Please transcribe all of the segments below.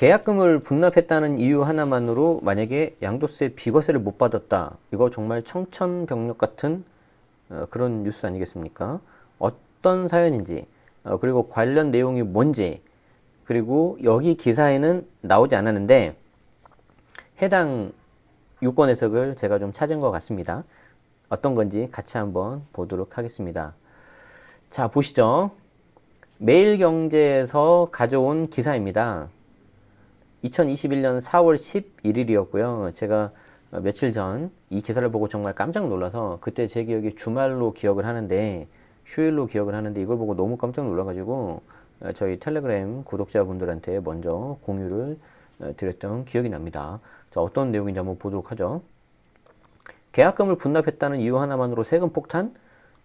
계약금을 분납했다는 이유 하나만으로 만약에 양도세 비과세를 못 받았다. 이거 정말 청천벽력 같은 어, 그런 뉴스 아니겠습니까? 어떤 사연인지, 어, 그리고 관련 내용이 뭔지, 그리고 여기 기사에는 나오지 않았는데 해당 유권 해석을 제가 좀 찾은 것 같습니다. 어떤 건지 같이 한번 보도록 하겠습니다. 자, 보시죠. 매일경제에서 가져온 기사입니다. 2021년 4월 11일이었고요. 제가 며칠 전 이 기사를 보고 정말 깜짝 놀라서 그때 제 기억이 주말로 기억을 하는데 휴일로 기억을 하는데 이걸 보고 너무 깜짝 놀라가지고 저희 텔레그램 구독자분들한테 먼저 공유를 드렸던 기억이 납니다. 자, 어떤 내용인지 한번 보도록 하죠. 계약금을 분납했다는 이유 하나만으로 세금 폭탄?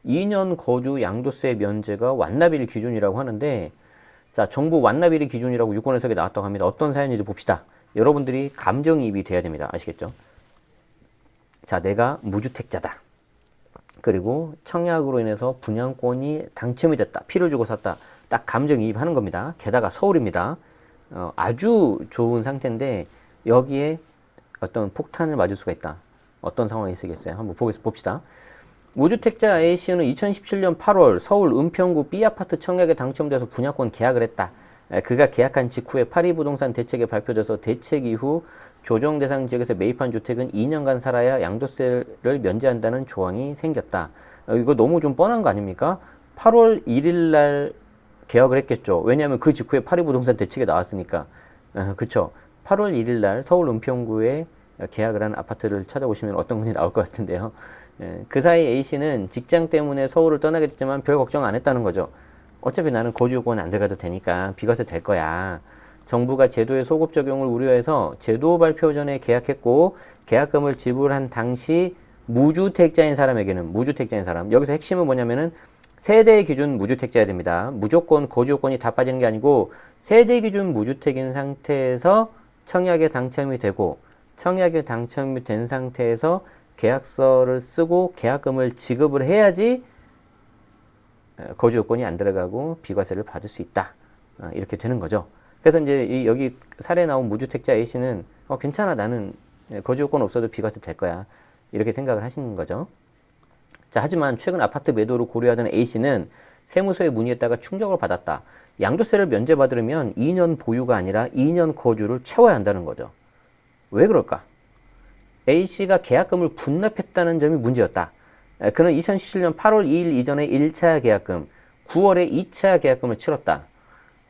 2년 거주 양도세 면제가 완납일 기준이라고 하는데 자, 정부 완납일이 기준이라고 유권 해석에 나왔다고 합니다. 어떤 사연인지 봅시다. 여러분들이 감정이입이 돼야 됩니다. 아시겠죠? 자, 내가 무주택자다. 그리고 청약으로 인해서 분양권이 당첨이 됐다. 피를 주고 샀다. 딱 감정이입하는 겁니다. 게다가 서울입니다. 어, 아주 좋은 상태인데 여기에 어떤 폭탄을 맞을 수가 있다. 어떤 상황이 있겠어요? 한번 봅시다. 무주택자 A씨는 2017년 8월 서울 은평구 B아파트 청약에 당첨돼서 분양권 계약을 했다. 그가 계약한 직후에 파리 부동산 대책에 발표돼서 대책 이후 조정 대상 지역에서 매입한 주택은 2년간 살아야 양도세를 면제한다는 조항이 생겼다. 어, 이거 너무 좀 뻔한 거 아닙니까? 8월 1일 날 계약을 했겠죠. 왜냐하면 그 직후에 파리 부동산 대책이 나왔으니까. 어, 그쵸. 8월 1일 날 서울 은평구에 계약을 한 아파트를 찾아보시면 어떤 건지 나올 것 같은데요. 예, 그 사이 A씨는 직장 때문에 서울을 떠나게 됐지만 별 걱정 안 했다는 거죠. 어차피 나는 거주요건 안 들어가도 되니까 비과세 될 거야. 정부가 제도의 소급 적용을 우려해서 제도 발표 전에 계약했고 계약금을 지불한 당시 무주택자인 사람에게는 무주택자인 사람 여기서 핵심은 뭐냐면은 세대 기준 무주택자야 됩니다. 무조건 거주요건이 다 빠지는 게 아니고 세대 기준 무주택인 상태에서 청약에 당첨이 되고 청약에 당첨이 된 상태에서 계약서를 쓰고 계약금을 지급을 해야지 거주 요건이 안 들어가고 비과세를 받을 수 있다. 어, 이렇게 되는 거죠. 그래서 이제 이 여기 사례 나온 무주택자 A 씨는 어, 괜찮아 나는 거주 요건 없어도 비과세 될 거야 이렇게 생각을 하시는 거죠. 자 하지만 최근 아파트 매도를 고려하던 A 씨는 세무서에 문의했다가 충격을 받았다. 양도세를 면제받으려면 2년 보유가 아니라 2년 거주를 채워야 한다는 거죠. 왜 그럴까? A 씨가 계약금을 분납했다는 점이 문제였다. 그는 2017년 8월 2일 이전에 1차 계약금, 9월에 2차 계약금을 치렀다.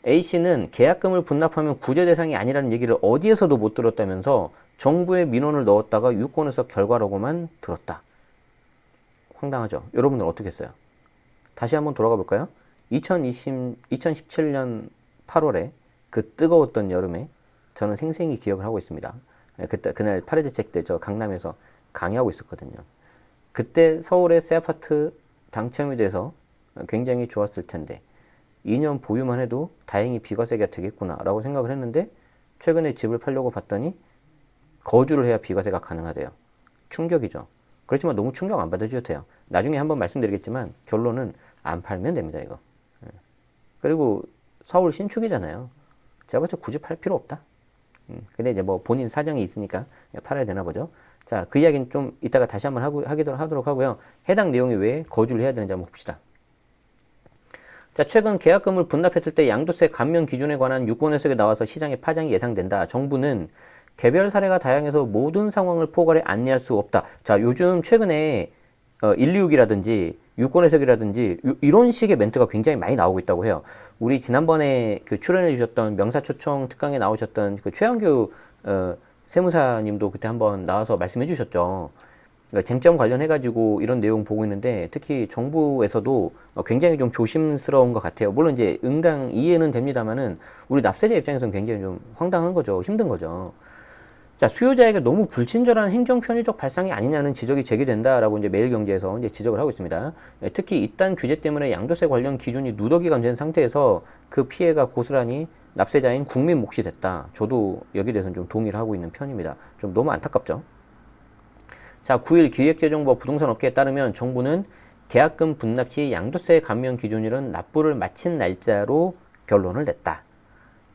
A씨는 계약금을 분납하면 구제 대상이 아니라는 얘기를 어디에서도 못 들었다면서 정부에 민원을 넣었다가 유권에서 결과라고만 들었다. 황당하죠? 여러분들 어떻게 했어요? 다시 한번 돌아가 볼까요? 2020, 2017년 8월에 그 뜨거웠던 여름에 저는 생생히 기억을 하고 있습니다. 그때, 그날 파리대책 때 저 강남에서 강의하고 있었거든요. 그때 서울의 새 아파트 당첨이 돼서 굉장히 좋았을 텐데 2년 보유만 해도 다행히 비과세가 되겠구나라고 생각을 했는데 최근에 집을 팔려고 봤더니 거주를 해야 비과세가 가능하대요. 충격이죠. 그렇지만 너무 충격 안 받아줘도 돼요. 나중에 한번 말씀드리겠지만 결론은 안 팔면 됩니다, 이거. 예. 그리고 서울 신축이잖아요. 제가 봤을 때 굳이 팔 필요 없다. 음, 근데 이제 뭐 본인 사정이 있으니까 팔아야 되나 보죠. 자, 그 이야기는 좀 이따가 다시 한번 하고, 하도록 하고요. 해당 내용이 왜 거주를 해야 되는지 한번 봅시다. 자, 최근 계약금을 분납했을 때 양도세 감면 기준에 관한 유권 해석에 나와서 시장의 파장이 예상된다. 정부는 개별 사례가 다양해서 모든 상황을 포괄해 안내할 수 없다. 자, 요즘 최근에 어, 126이라든지 유권 해석이라든지 유, 이런 식의 멘트가 굉장히 많이 나오고 있다고 해요. 우리 지난번에 그 출연해 주셨던 명사초청 특강에 나오셨던 그 최영규 어, 세무사님도 그때 한번 나와서 말씀해 주셨죠. 그러니까 쟁점 관련해 가지고 이런 내용 보고 있는데 특히 정부에서도 굉장히 좀 조심스러운 것 같아요. 물론 이제 응당 이해는 됩니다만은 우리 납세자 입장에서는 굉장히 좀 황당한 거죠. 힘든 거죠. 자, 수요자에게 너무 불친절한 행정 편의적 발상이 아니냐는 지적이 제기된다라고 이제 매일경제에서 이제 지적을 하고 있습니다. 예, 특히 이딴 규제 때문에 양도세 관련 기준이 누더기가 된 상태에서 그 피해가 고스란히 납세자인 국민 몫이 됐다. 저도 여기에 대해서는 좀 동의를 하고 있는 편입니다. 좀 너무 안타깝죠. 자, 9일 기획재정부 부동산 업계에 따르면 정부는 계약금 분납 시 양도세 감면 기준일은 납부를 마친 날짜로 결론을 냈다.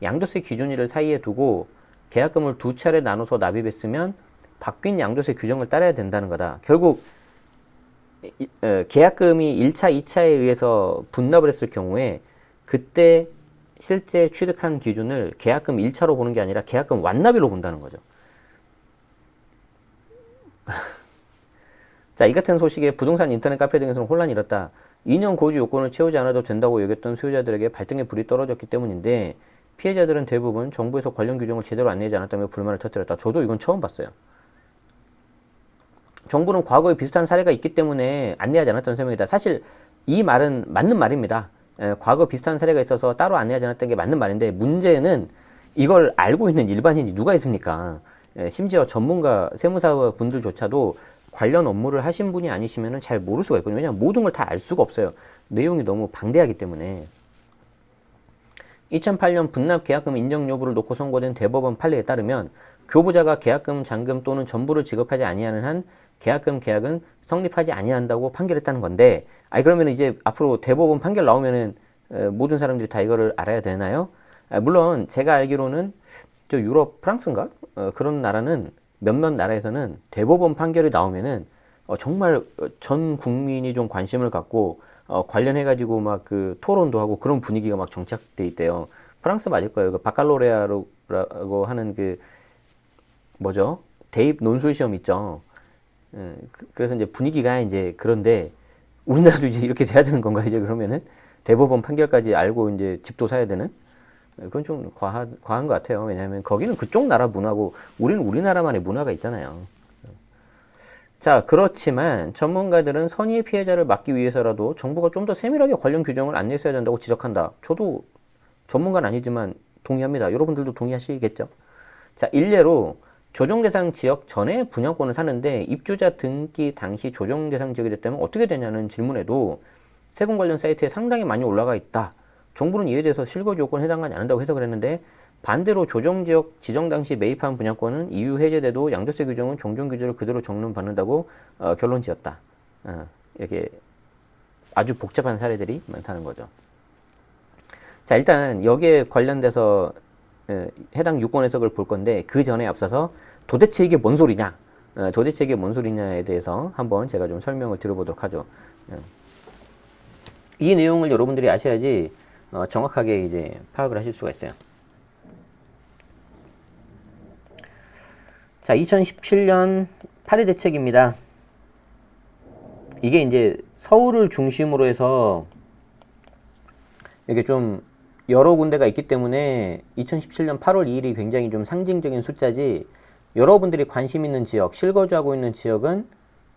양도세 기준일을 사이에 두고 계약금을 두 차례 나눠서 납입했으면 바뀐 양도세 규정을 따라야 된다는 거다. 결국 이- 어, 계약금이 1차, 2차에 의해서 분납을 했을 경우에 그때 실제 취득한 기준을 계약금 1차로 보는 게 아니라 계약금 완납일로 본다는 거죠. 자, 이 같은 소식에 부동산 인터넷 카페 등에서는 혼란이 일었다. 2년 거주 요건을 채우지 않아도 된다고 여겼던 소유자들에게 발등에 불이 떨어졌기 때문인데 피해자들은 대부분 정부에서 관련 규정을 제대로 안내하지 않았다며 불만을 터뜨렸다. 저도 이건 처음 봤어요. 정부는 과거에 비슷한 사례가 있기 때문에 안내하지 않았던 설명이다. 사실 이 말은 맞는 말입니다. 에, 과거 비슷한 사례가 있어서 따로 안내하지 않았던 게 맞는 말인데 문제는 이걸 알고 있는 일반인이 누가 있습니까? 에, 심지어 전문가 세무사 분들조차도 관련 업무를 하신 분이 아니시면 잘 모를 수가 있거든요. 왜냐하면 모든 걸 다 알 수가 없어요. 내용이 너무 방대하기 때문에. 2008년 분납 계약금 인정 여부를 놓고 선고된 대법원 판례에 따르면 교부자가 계약금, 잔금 또는 전부를 지급하지 아니하는 한 계약금 계약은 성립하지 아니한다고 판결했다는 건데, 아니 그러면 이제 앞으로 대법원 판결 나오면은 에, 모든 사람들이 다 이거를 알아야 되나요? 아, 물론 제가 알기로는 저 유럽 프랑스인가 어, 그런 나라는 몇몇 나라에서는 대법원 판결이 나오면은 어, 정말 어, 전 국민이 좀 관심을 갖고 어, 관련해가지고 막 그 토론도 하고 그런 분위기가 막 정착돼 있대요. 프랑스 맞을 거예요. 그 바칼로레아라고 하는 그 뭐죠? 대입 논술 시험 있죠. 예, 그- 그래서 이제 분위기가 이제 그런데 우리나라도 이제 이렇게 돼야 되는 건가 이제 그러면은 대법원 판결까지 알고 이제 집도 사야 되는? 예, 그건 좀 과하, 과한 것 같아요. 왜냐하면 거기는 그쪽 나라 문화고 우리는 우리나라만의 문화가 있잖아요. 자, 그렇지만 전문가들은 선의의 피해자를 막기 위해서라도 정부가 좀 더 세밀하게 관련 규정을 안내했어야 된다고 지적한다. 저도 전문가는 아니지만 동의합니다. 여러분들도 동의하시겠죠? 자, 일례로 조정 대상 지역 전에 분양권을 사는데 입주자 등기 당시 조정 대상 지역이 됐다면 어떻게 되냐는 질문에도 세금 관련 사이트에 상당히 많이 올라가 있다. 정부는 이에 대해서 실거주 요건에 해당하지 않는다고 해석을 했는데 반대로 조정 지역 지정 당시 매입한 분양권은 이유 해제돼도 양도세 규정은 종종 규제를 그대로 적는 받는다고 어, 결론 지었다. 어, 이렇게 아주 복잡한 사례들이 많다는 거죠. 자, 일단 여기에 관련돼서 에, 해당 유권 해석을 볼 건데 그 전에 앞서서 도대체 이게 뭔 소리냐? 어, 도대체 이게 뭔 소리냐에 대해서 한번 제가 좀 설명을 드려보도록 하죠. 예. 이 내용을 여러분들이 아셔야지 어, 정확하게 이제 파악을 하실 수가 있어요. 자, 2017년 8회 대책입니다. 이게 이제 서울을 중심으로 해서 이게 좀 여러 군데가 있기 때문에 2017년 8월 2일이 굉장히 좀 상징적인 숫자지 여러분들이 관심 있는 지역, 실거주하고 있는 지역은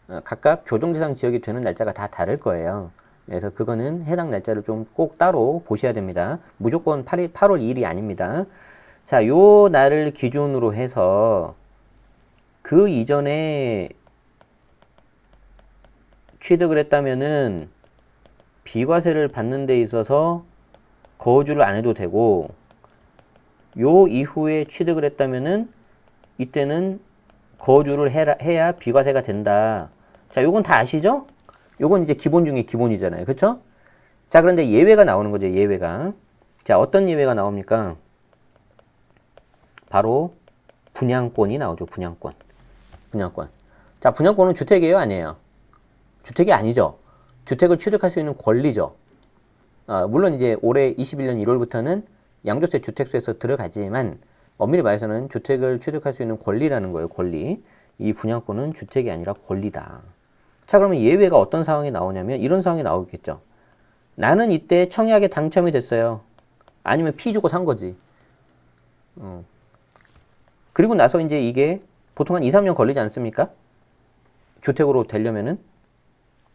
어, 각각 교정 대상 지역이 되는 날짜가 다 다를 거예요. 그래서 그거는 해당 날짜를 좀 꼭 따로 보셔야 됩니다. 무조건 8일, 8월 2일이 아닙니다. 자, 요 날을 기준으로 해서 그 이전에 취득을 했다면은 비과세를 받는 데 있어서 거주를 안 해도 되고 요 이후에 취득을 했다면은 이때는 거주를 해라, 해야 비과세가 된다. 자, 요건 다 아시죠? 요건 이제 기본 중에 기본이잖아요. 그쵸? 자, 그런데 예외가 나오는 거죠. 예외가. 자, 어떤 예외가 나옵니까? 바로 분양권이 나오죠. 분양권. 분양권. 자, 분양권은 주택이에요? 아니에요? 주택이 아니죠. 주택을 취득할 수 있는 권리죠. 아, 물론 이제 올해 21년 1월부터는 양도세 주택수에서 들어가지만 엄밀히 말해서는 주택을 취득할 수 있는 권리라는 거예요. 권리. 이 분양권은 주택이 아니라 권리다. 자, 그러면 예외가 어떤 상황이 나오냐면 이런 상황이 나오겠죠. 나는 이때 청약에 당첨이 됐어요. 아니면 피 주고 산 거지. 어. 그리고 나서 이제 이게 보통 한 2, 3년 걸리지 않습니까? 주택으로 되려면은.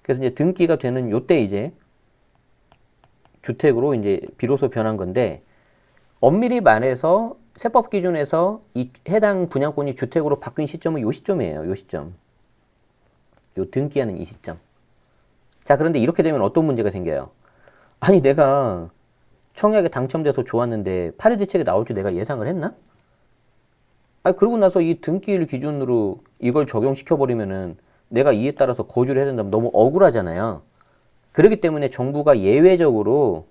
그래서 이제 등기가 되는 요때 이제 주택으로 이제 비로소 변한 건데 엄밀히 말해서 세법 기준에서 이 해당 분양권이 주택으로 바뀐 시점은 요 시점이에요. 요 시점. 요 등기하는 이 시점. 자, 그런데 이렇게 되면 어떤 문제가 생겨요? 아니, 내가 청약에 당첨돼서 좋았는데 파리 대책에 나올 줄 내가 예상을 했나? 아니, 그러고 나서 이 등기일 기준으로 이걸 적용시켜 버리면은 내가 이에 따라서 거주를 해야 된다면 너무 억울하잖아요. 그렇기 때문에 정부가 예외적으로,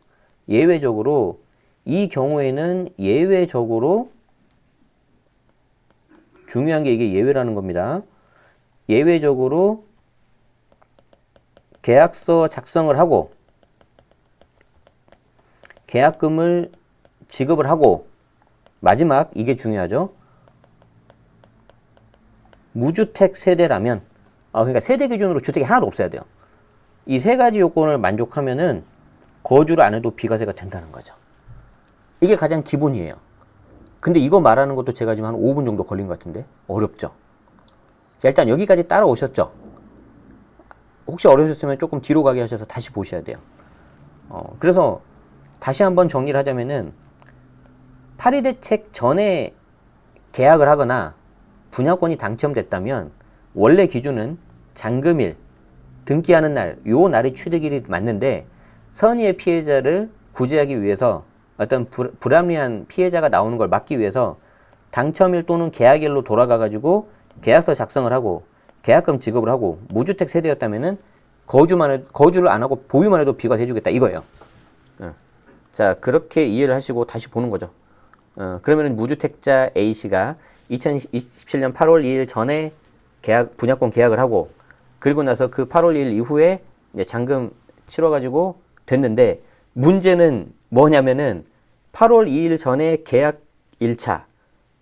예외적으로 이 경우에는 예외적으로 중요한 게 이게 예외라는 겁니다. 예외적으로 계약서 작성을 하고 계약금을 지급을 하고 마지막 이게 중요하죠. 무주택 세대라면 아 그러니까 세대 기준으로 주택이 하나도 없어야 돼요. 이 세 가지 요건을 만족하면은 거주를 안 해도 비과세가 된다는 거죠. 이게 가장 기본이에요. 근데 이거 말하는 것도 제가 지금 한 5분 정도 걸린 것 같은데 어렵죠. 자, 일단 여기까지 따라오셨죠. 혹시 어려우셨으면 조금 뒤로 가게 하셔서 다시 보셔야 돼요. 어, 그래서 다시 한번 정리를 하자면은 파리 대책 전에 계약을 하거나 분양권이 당첨됐다면 원래 기준은 잔금일, 등기하는 날, 요 날이 취득일이 맞는데 선의의 피해자를 구제하기 위해서 어떤 불, 불합리한 피해자가 나오는 걸 막기 위해서 당첨일 또는 계약일로 돌아가 가지고 계약서 작성을 하고 계약금 지급을 하고 무주택 세대였다면은 거주만 해, 거주를 안 하고 보유만 해도 비과세 해주겠다 이거예요. 어. 자 그렇게 이해를 하시고 다시 보는 거죠. 어, 그러면은 무주택자 A 씨가 2027년 8월 2일 전에 계약 분양권 계약을 하고 그리고 나서 그 8월 2일 이후에 이제 잔금 치러가지고 됐는데 문제는 뭐냐면은 8월 2일 전에 계약 1차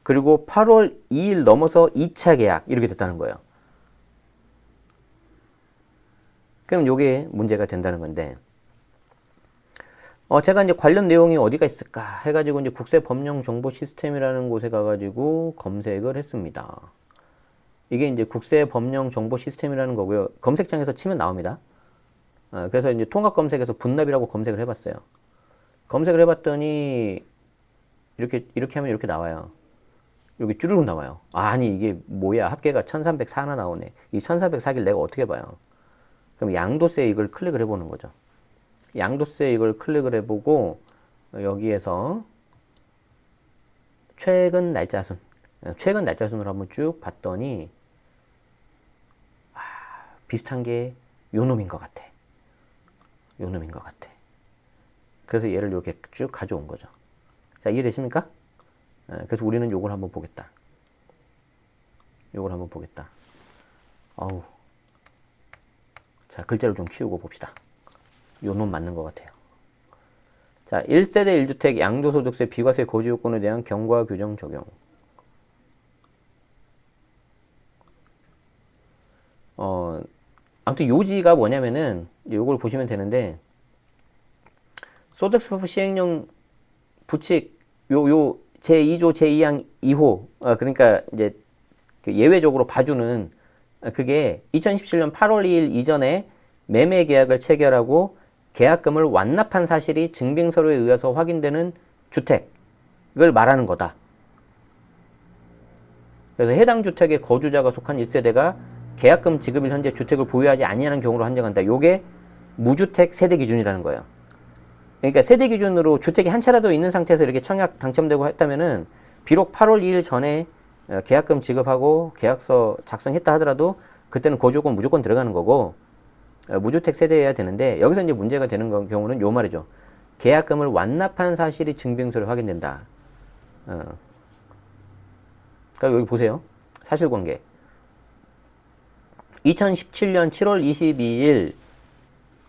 그리고 8월 2일 넘어서 2차 계약 이렇게 됐다는 거예요. 그럼 요게 문제가 된다는 건데 어 제가 이제 관련 내용이 어디가 있을까 해가지고 이제 국세 법령 정보 시스템이라는 곳에 가가지고 검색을 했습니다. 이게 이제 국세 법령 정보 시스템이라는 거고요. 검색창에서 치면 나옵니다. 어, 그래서 이제 통합 검색에서 분납이라고 검색을 해봤어요. 검색을 해봤더니 이렇게 이렇게 하면 이렇게 나와요. 여기 쭈르륵 나와요. 아니 이게 뭐야 합계가 1304 하나 나오네. 이 1304길 내가 어떻게 봐요? 그럼 양도세 이걸 클릭을 해보는 거죠. 양도세 이걸 클릭을 해보고 여기에서 최근 날짜순 최근 날짜순으로 한번 쭉 봤더니 아, 비슷한 게 요놈인 것 같아. 요놈인 것 같아. 그래서 얘를 이렇게 쭉 가져온 거죠. 자, 이해되십니까? 그래서 우리는 요걸 한번 보겠다. 요걸 한번 보겠다. 어우. 자, 글자를 좀 키우고 봅시다. 요놈 맞는 것 같아요. 자, 1세대 1주택 양도소득세 비과세 고지 요건에 대한 경과 규정 적용. 어, 아무튼 요지가 뭐냐면은 요걸 보시면 되는데 소득세법 시행령 부칙 요 요 제2조 제2항 2호 어, 그러니까 이제 그 예외적으로 봐주는 어, 그게 2017년 8월 2일 이전에 매매 계약을 체결하고 계약금을 완납한 사실이 증빙서류에 의해서 확인되는 주택을 말하는 거다. 그래서 해당 주택의 거주자가 속한 1세대가 계약금 지급일 현재 주택을 보유하지 아니하는 경우로 한정한다. 요게 무주택 세대 기준이라는 거예요. 그러니까 세대 기준으로 주택이 한 채라도 있는 상태에서 이렇게 청약 당첨되고 했다면은 비록 8월 2일 전에 어, 계약금 지급하고 계약서 작성했다 하더라도 그때는 거주권 무조건 들어가는 거고 어, 무주택 세대여야 되는데 여기서 이제 문제가 되는 경우는 요 말이죠. 계약금을 완납한 사실이 증빙서로 확인된다. 어. 그러니까 여기 보세요. 사실관계. 2017년 7월 22일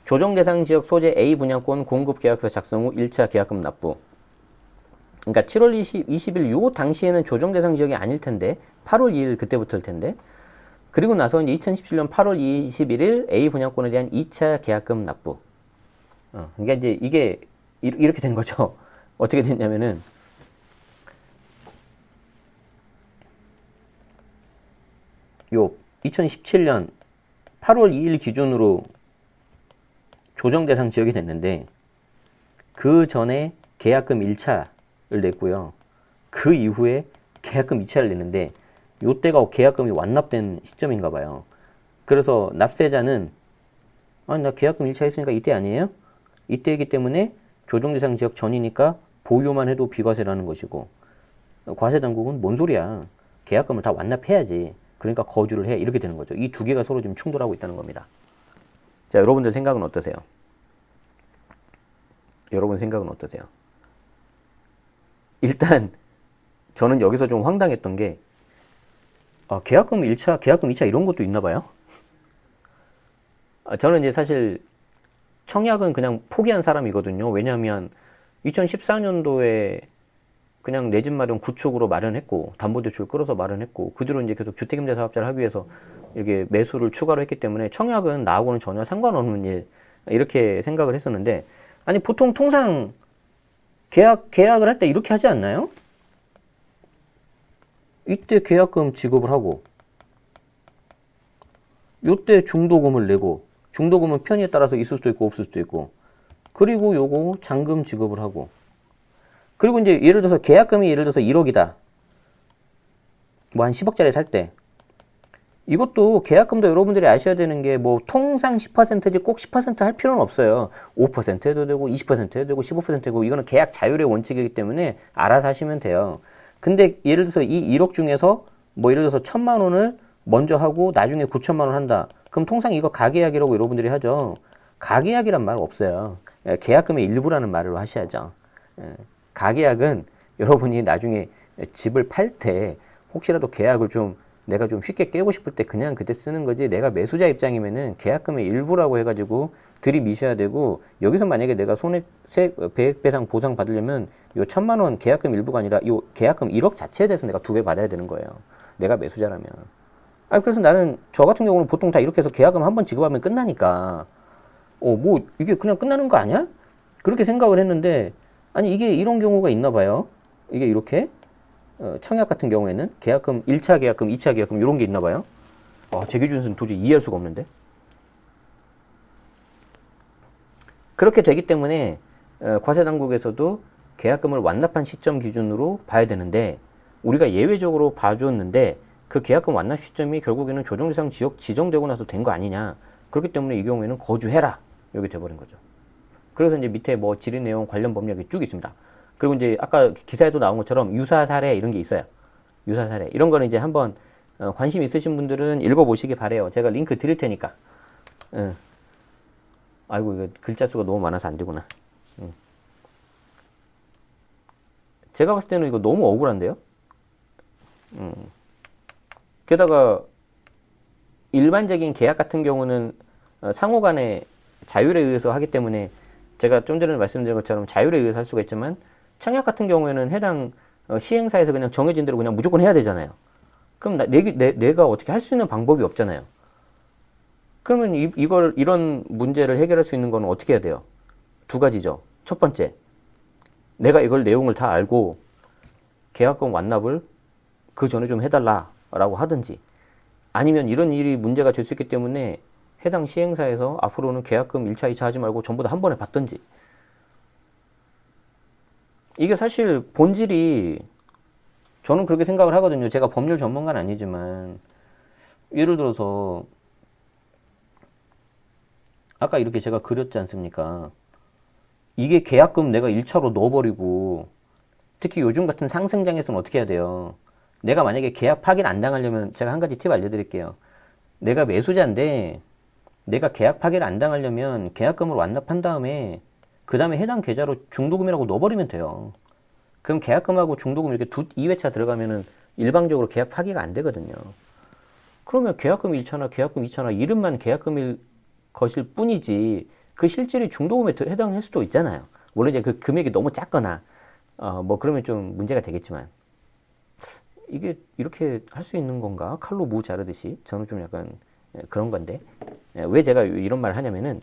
조정 대상 지역 소재 A 분양권 공급 계약서 작성 후 1차 계약금 납부. 그러니까 7월 20, 20일 요 당시에는 조정 대상 지역이 아닐 텐데 8월 2일 그때부터일 텐데 그리고 나서 이제 2017년 8월 21일 A 분양권에 대한 2차 계약금 납부. 어, 그러니까 이제 이게 이렇게 된 거죠. 어떻게 됐냐면은 요 2017년 8월 2일 기준으로 조정 대상 지역이 됐는데 그 전에 계약금 1차를 냈고요. 그 이후에 계약금 2차를 냈는데 요때가 계약금이 완납된 시점인가 봐요. 그래서 납세자는 아니 나 계약금 1차 했으니까 이때 아니에요? 이때이기 때문에 조정 대상 지역 전이니까 보유만 해도 비과세라는 것이고 과세 당국은 뭔 소리야? 계약금을 다 완납해야지. 그러니까 거주를 해. 이렇게 되는 거죠. 이 두 개가 서로 지금 충돌하고 있다는 겁니다. 자, 여러분들 생각은 어떠세요? 여러분 생각은 어떠세요? 일단 저는 여기서 좀 황당했던 게 아, 계약금 1차, 계약금 2차 이런 것도 있나 봐요. 아, 저는 이제 사실 청약은 그냥 포기한 사람이거든요. 왜냐하면 2014년도에 그냥 내 집 마련 구축으로 마련했고 담보대출 끌어서 마련했고 그 뒤로 이제 계속 주택임대 사업자를 하기 위해서 이렇게 매수를 추가로 했기 때문에 청약은 나하고는 전혀 상관없는 일 이렇게 생각을 했었는데 아니 보통 통상 계약 계약을 할 때 이렇게 하지 않나요? 이때 계약금 지급을 하고 요때 중도금을 내고 중도금은 편의에 따라서 있을 수도 있고 없을 수도 있고 그리고 요거 잔금 지급을 하고 그리고 이제 예를 들어서 계약금이 예를 들어서 1억이다 뭐 한 10억짜리 살 때 이것도 계약금도 여러분들이 아셔야 되는 게 뭐 통상 10%지 꼭 10%할 필요는 없어요. 5% 해도 되고 20% 해도 되고 15% 되고 이거는 계약 자율의 원칙이기 때문에 알아서 하시면 돼요. 근데 예를 들어서 이 1억 중에서 뭐 예를 들어서 천만 원을 먼저 하고 나중에 9천만 원 한다. 그럼 통상 이거 가계약이라고 여러분들이 하죠. 가계약이란 말 없어요. 예, 계약금의 일부라는 말을 하셔야죠. 예, 가계약은 여러분이 나중에 집을 팔 때 혹시라도 계약을 좀 내가 좀 쉽게 깨고 싶을 때 그냥 그때 쓰는 거지 내가 매수자 입장이면은 계약금의 일부라고 해가지고 들이미셔야 되고 여기서 만약에 내가 손해세 배액배상 보상 받으려면 요 천만 원 계약금 일부가 아니라 요 계약금 1억 자체에 대해서 내가 두 배 받아야 되는 거예요. 내가 매수자라면. 아 그래서 나는 저 같은 경우는 보통 다 이렇게 해서 계약금 한 번 지급하면 끝나니까 어 뭐 이게 그냥 끝나는 거 아니야? 그렇게 생각을 했는데 아니 이게 이런 경우가 있나 봐요. 이게 이렇게 어, 청약 같은 경우에는 계약금 1차 계약금, 2차 계약금 이런 게 있나 봐요. 아, 제 기준에서는 도저히 이해할 수가 없는데. 그렇게 되기 때문에 어, 과세 당국에서도 계약금을 완납한 시점 기준으로 봐야 되는데 우리가 예외적으로 봐줬는데 그 계약금 완납 시점이 결국에는 조정대상 지역 지정되고 나서 된 거 아니냐. 그렇기 때문에 이 경우에는 거주해라. 여기 돼버린 거죠. 그래서 이제 밑에 뭐 질의 내용 관련 법령이 쭉 있습니다. 그리고 이제 아까 기사에도 나온 것처럼 유사 사례 이런 게 있어요. 유사 사례. 이런 거는 이제 한번 어, 관심 있으신 분들은 읽어보시기 바래요. 제가 링크 드릴 테니까. 응. 아이고 이거 글자 수가 너무 많아서 안 되구나. 응. 제가 봤을 때는 이거 너무 억울한데요. 음. 게다가 일반적인 계약 같은 경우는 어, 상호 간의 자율에 의해서 하기 때문에 제가 좀 전에 말씀드린 것처럼 자율에 의해서 할 수가 있지만 청약 같은 경우에는 해당 어, 시행사에서 그냥 정해진 대로 그냥 무조건 해야 되잖아요. 그럼 나, 내, 내, 내가 어떻게 할 수 있는 방법이 없잖아요. 그러면 이, 이걸 이런 문제를 해결할 수 있는 건 어떻게 해야 돼요? 두 가지죠. 첫 번째, 내가 이걸 내용을 다 알고 계약금 완납을 그 전에 좀 해달라라고 하든지 아니면 이런 일이 문제가 될 수 있기 때문에 해당 시행사에서 앞으로는 계약금 1차, 2차 하지 말고 전부 다 한 번에 받든지 이게 사실 본질이 저는 그렇게 생각을 하거든요. 제가 법률 전문가는 아니지만 예를 들어서 아까 이렇게 제가 그렸지 않습니까? 이게 계약금 내가 1차로 넣어버리고 특히 요즘 같은 상승장에서는 어떻게 해야 돼요? 내가 만약에 계약 파기를 안 당하려면 제가 한 가지 팁 알려드릴게요. 내가 매수자인데 내가 계약 파기를 안 당하려면 계약금을 완납한 다음에 그 다음에 해당 계좌로 중도금이라고 넣어버리면 돼요. 그럼 계약금하고 중도금 이렇게 두 2회차 들어가면은 일방적으로 계약 파기가 안 되거든요. 그러면 계약금 1차나 계약금 2차나 이름만 계약금일 것일 뿐이지 그 실질이 중도금에 해당할 수도 있잖아요. 물론 이제 그 금액이 너무 작거나 어 뭐 그러면 좀 문제가 되겠지만 이게 이렇게 할 수 있는 건가? 칼로 무 자르듯이 저는 좀 약간 예, 그런 건데 예, 왜 제가 이런 말을 하냐면은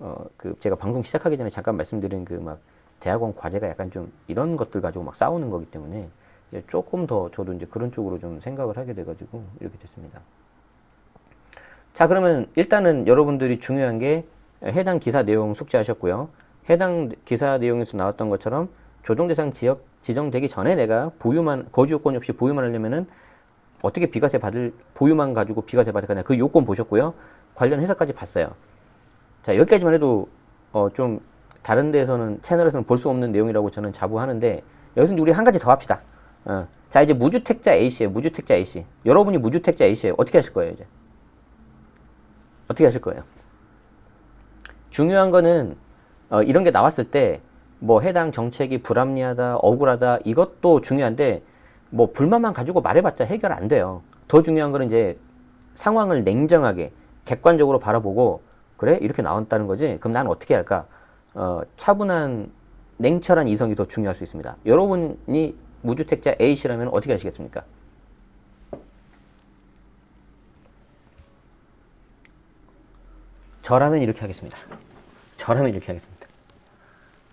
어 그 제가 방송 시작하기 전에 잠깐 말씀드린 그 막 대학원 과제가 약간 좀 이런 것들 가지고 막 싸우는 거기 때문에 조금 더 저도 이제 그런 쪽으로 좀 생각을 하게 돼가지고 이렇게 됐습니다. 자 그러면 일단은 여러분들이 중요한 게 해당 기사 내용 숙지하셨고요. 해당 기사 내용에서 나왔던 것처럼 조정 대상 지역 지정되기 전에 내가 보유만 거주 요건이 없이 보유만 하려면은 어떻게 비과세 받을 보유만 가지고 비과세 받을 거냐 그 요건 보셨고요. 관련 해석까지 봤어요. 자 여기까지만 해도 어 좀 다른 데에서는 채널에서는 볼 수 없는 내용이라고 저는 자부하는데 여기서 우리 한 가지 더 합시다. 어. 자 이제 무주택자 A 씨에 무주택자 A 씨. 여러분이 무주택자 A 씨에 어떻게 하실 거예요 이제? 어떻게 하실 거예요? 중요한 거는 어, 이런 게 나왔을 때 뭐 해당 정책이 불합리하다, 억울하다 이것도 중요한데 뭐 불만만 가지고 말해봤자 해결 안 돼요. 더 중요한 거는 이제 상황을 냉정하게 객관적으로 바라보고 그래 이렇게 나왔다는 거지. 그럼 난 어떻게 할까? 어, 차분한 냉철한 이성이 더 중요할 수 있습니다. 여러분이 무주택자 A 씨라면 어떻게 하시겠습니까? 저라면 이렇게 하겠습니다. 저라면 이렇게 하겠습니다.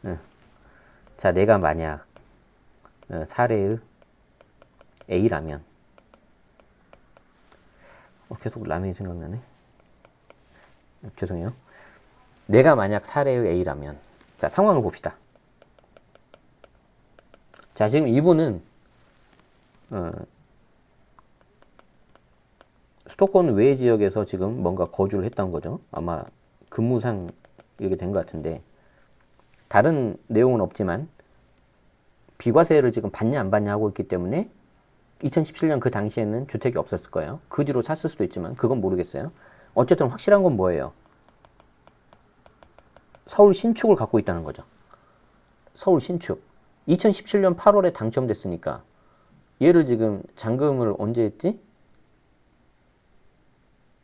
응. 자, 내가 만약 어, 사례의 A라면 어, 계속 라면이 생각나네. 어, 죄송해요. 내가 만약 사례의 A라면 자, 상황을 봅시다. 자, 지금 이분은 어, 수도권 외 지역에서 지금 뭔가 거주를 했던 거죠. 아마 근무상 이렇게 된 것 같은데 다른 내용은 없지만 비과세를 지금 받냐 안 받냐 하고 있기 때문에 2017년 그 당시에는 주택이 없었을 거예요. 그 뒤로 샀을 수도 있지만 그건 모르겠어요. 어쨌든 확실한 건 뭐예요? 서울 신축을 갖고 있다는 거죠. 서울 신축. 2017년 8월에 당첨됐으니까 얘를 지금 잔금을 언제 했지?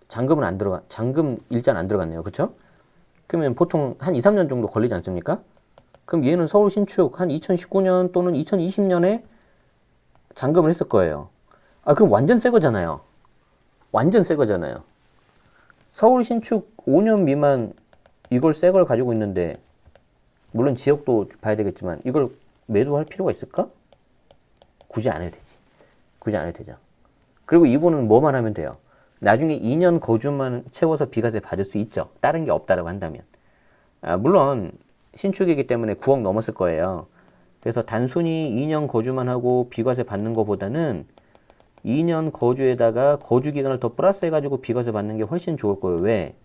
잔금은 안 들어가, 잔금 일자는 안 들어갔네요. 그쵸? 그러면 보통 한 2, 3년 정도 걸리지 않습니까? 그럼 얘는 서울 신축 한 2019년 또는 2020년에 잔금을 했을 거예요. 아, 그럼 완전 새 거잖아요. 완전 새 거잖아요. 서울 신축 5년 미만 이걸 새 걸 가지고 있는데, 물론 지역도 봐야 되겠지만, 이걸 매도할 필요가 있을까? 굳이 안 해도 되지. 굳이 안 해도 되죠. 그리고 이분은 뭐만 하면 돼요. 나중에 2년 거주만 채워서 비과세 받을 수 있죠. 다른 게 없다라고 한다면. 아, 물론 신축이기 때문에 9억 넘었을 거예요. 그래서 단순히 2년 거주만 하고 비과세 받는 것보다는 2년 거주에다가 거주 기간을 더 플러스 해 가지고 비과세 받는 게 훨씬 좋을 거예요. 왜?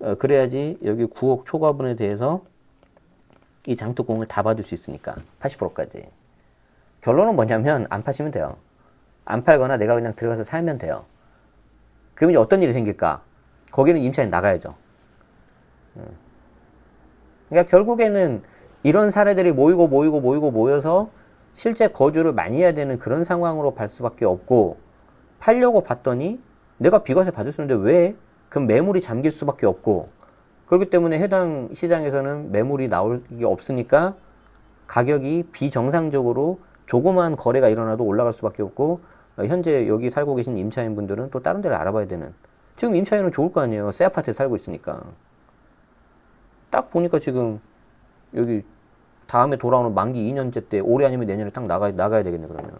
어, 그래야지 여기 9억 초과분에 대해서 이 장특공을 다 받을 수 있으니까 80%까지. 결론은 뭐냐면 안 파시면 돼요. 안 팔거나 내가 그냥 들어가서 살면 돼요. 그러면 어떤 일이 생길까? 거기는 임차인 나가야죠. 음. 그러니까 결국에는 이런 사례들이 모이고 모이고 모이고 모여서 실제 거주를 많이 해야 되는 그런 상황으로 갈 수밖에 없고 팔려고 봤더니 내가 비과세 받을 수 있는데 왜? 그럼 매물이 잠길 수밖에 없고 그렇기 때문에 해당 시장에서는 매물이 나올 게 없으니까 가격이 비정상적으로 조그만 거래가 일어나도 올라갈 수밖에 없고 현재 여기 살고 계신 임차인 분들은 또 다른 데를 알아봐야 되는. 지금 임차인은 좋을 거 아니에요. 새 아파트에 살고 있으니까. 딱 보니까 지금 여기 다음에 돌아오는 만기 2년째 때 올해 아니면 내년에 딱 나가, 나가야 되겠네 그러면.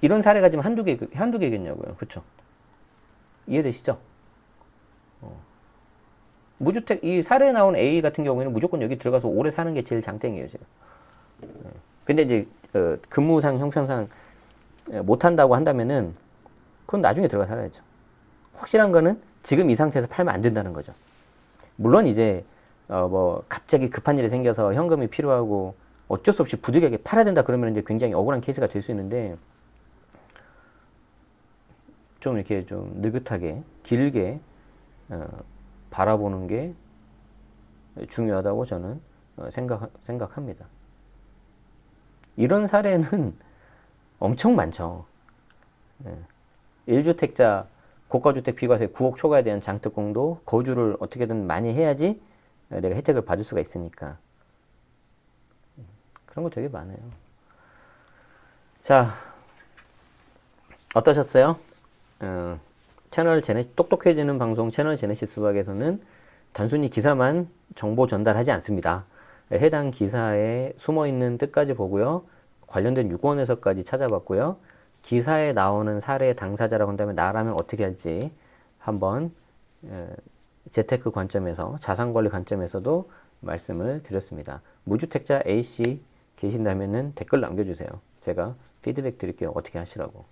이런 사례가 지금 한두 개 한두 개겠냐고요. 그렇죠 이해되시죠? 어. 무주택 이 사례에 나온 A 같은 경우에는 무조건 여기 들어가서 오래 사는 게 제일 장땡이에요 지금. 어. 근데 이제 어, 근무상 형편상 어, 못한다고 한다면은 그건 나중에 들어가 살아야죠. 확실한 거는 지금 이 상태에서 팔면 안 된다는 거죠. 물론 이제 어 뭐 갑자기 급한 일이 생겨서 현금이 필요하고 어쩔 수 없이 부득이하게 팔아야 된다 그러면 이제 굉장히 억울한 케이스가 될 수 있는데 좀 이렇게 좀 느긋하게 길게 어 바라보는 게 중요하다고 저는 어, 생각 생각합니다. 이런 사례는 엄청 많죠. 네. 1주택자 고가주택 비과세 9억 초과에 대한 장특공도 거주를 어떻게든 많이 해야지 내가 혜택을 받을 수가 있으니까. 그런 거 되게 많아요. 자, 어떠셨어요? 어, 채널 제네 똑똑해지는 방송 채널 제네시스 박에서는 단순히 기사만 정보 전달하지 않습니다. 해당 기사에 숨어 있는 뜻까지 보고요. 관련된 유권에서까지 찾아봤고요. 기사에 나오는 사례 당사자라고 한다면 나라면 어떻게 할지 한번 재테크 관점에서 자산관리 관점에서도 말씀을 드렸습니다. 무주택자 A씨 계신다면 댓글 남겨주세요. 제가 피드백 드릴게요. 어떻게 하시라고.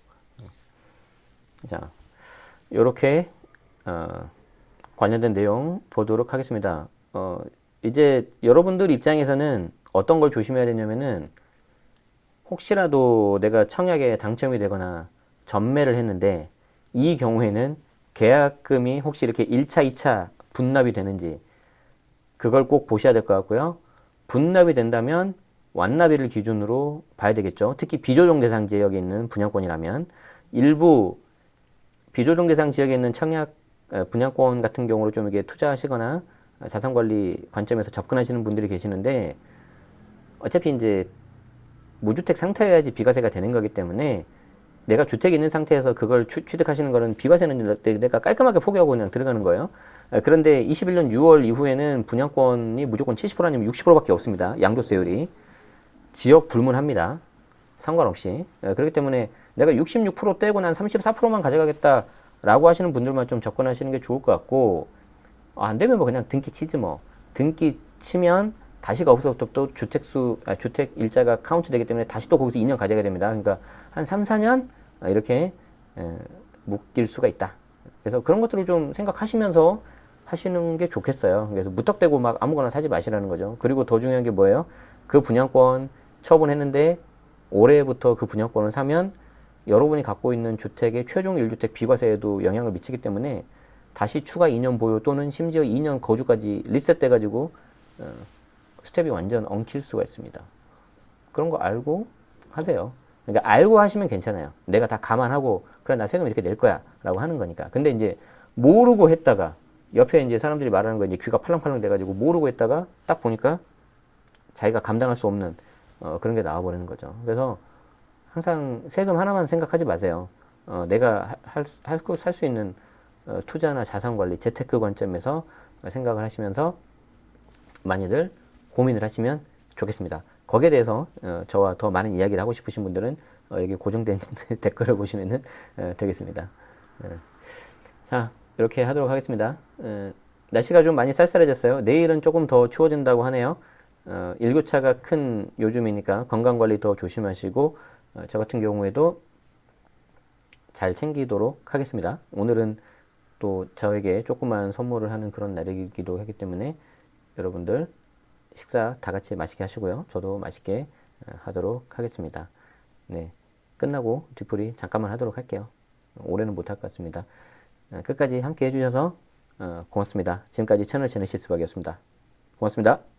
자, 이렇게 어, 관련된 내용 보도록 하겠습니다. 어, 이제 여러분들 입장에서는 어떤 걸 조심해야 되냐면은 혹시라도 내가 청약에 당첨이 되거나 전매를 했는데 이 경우에는 계약금이 혹시 이렇게 1차, 2차 분납이 되는지 그걸 꼭 보셔야 될 것 같고요. 분납이 된다면 완납일을 기준으로 봐야 되겠죠. 특히 비조정 대상 지역에 있는 분양권이라면 일부 비조정 대상 지역에 있는 청약 어, 분양권 같은 경우로 좀 이게 투자하시거나 자산 관리 관점에서 접근하시는 분들이 계시는데 어차피 이제 무주택 상태여야지 비과세가 되는 거기 때문에 내가 주택이 있는 상태에서 그걸 취, 취득하시는 거는 비과세는 내- 내가 깔끔하게 포기하고 그냥 들어가는 거예요. 아, 그런데 21년 6월 이후에는 분양권이 무조건 70% 아니면 60%밖에 없습니다. 양도세율이 지역 불문합니다. 상관없이 예, 그렇기 때문에 내가 66% 떼고 난 34%만 가져가겠다라고 하시는 분들만 좀 접근하시는 게 좋을 것 같고 아, 안 되면 뭐 그냥 등기 치지 뭐 등기 치면 다시가 없어서 또, 또 주택수 아, 주택 일자가 카운트 되기 때문에 다시 또 거기서 2년 가져가야 됩니다. 그러니까 한 3, 4년 아, 이렇게 에, 묶일 수가 있다. 그래서 그런 것들을 좀 생각하시면서 하시는 게 좋겠어요. 그래서 무턱대고 막 아무거나 사지 마시라는 거죠. 그리고 더 중요한 게 뭐예요? 그 분양권 처분했는데 올해부터 그 분양권을 사면 여러분이 갖고 있는 주택의 최종 1주택 비과세에도 영향을 미치기 때문에 다시 추가 2년 보유 또는 심지어 2년 거주까지 리셋돼 가지고 어, 스텝이 완전 엉킬 수가 있습니다. 그런 거 알고 하세요. 그러니까 알고 하시면 괜찮아요. 내가 다 감안하고 그래 나 세금 이렇게 낼 거야라고 하는 거니까. 근데 이제 모르고 했다가 옆에 이제 사람들이 말하는 거 이제 귀가 팔랑팔랑 돼가지고 모르고 했다가 딱 보니까 자기가 감당할 수 없는 어, 그런 게 나와버리는 거죠. 그래서 항상 세금 하나만 생각하지 마세요. 어, 내가 할수 있는 어, 투자나 자산 관리, 재테크 관점에서 생각을 하시면서 많이들 고민을 하시면 좋겠습니다. 거기에 대해서 어, 저와 더 많은 이야기를 하고 싶으신 분들은 어, 여기 고정된 댓글을 보시면 어, 되겠습니다. 어. 자, 이렇게 하도록 하겠습니다. 어, 날씨가 좀 많이 쌀쌀해졌어요. 내일은 조금 더 추워진다고 하네요. 어, 일교차가 큰 요즘이니까 건강관리 더 조심하시고 어, 저 같은 경우에도 잘 챙기도록 하겠습니다. 오늘은 또 저에게 조그만 선물을 하는 그런 날이기도 하기 때문에 여러분들 식사 다 같이 맛있게 하시고요. 저도 맛있게 어, 하도록 하겠습니다. 네. 끝나고 뒤풀이 잠깐만 하도록 할게요. 올해는 못할 것 같습니다. 어, 끝까지 함께 해주셔서 어, 고맙습니다. 지금까지 채널 제네시스 박이었습니다. 고맙습니다.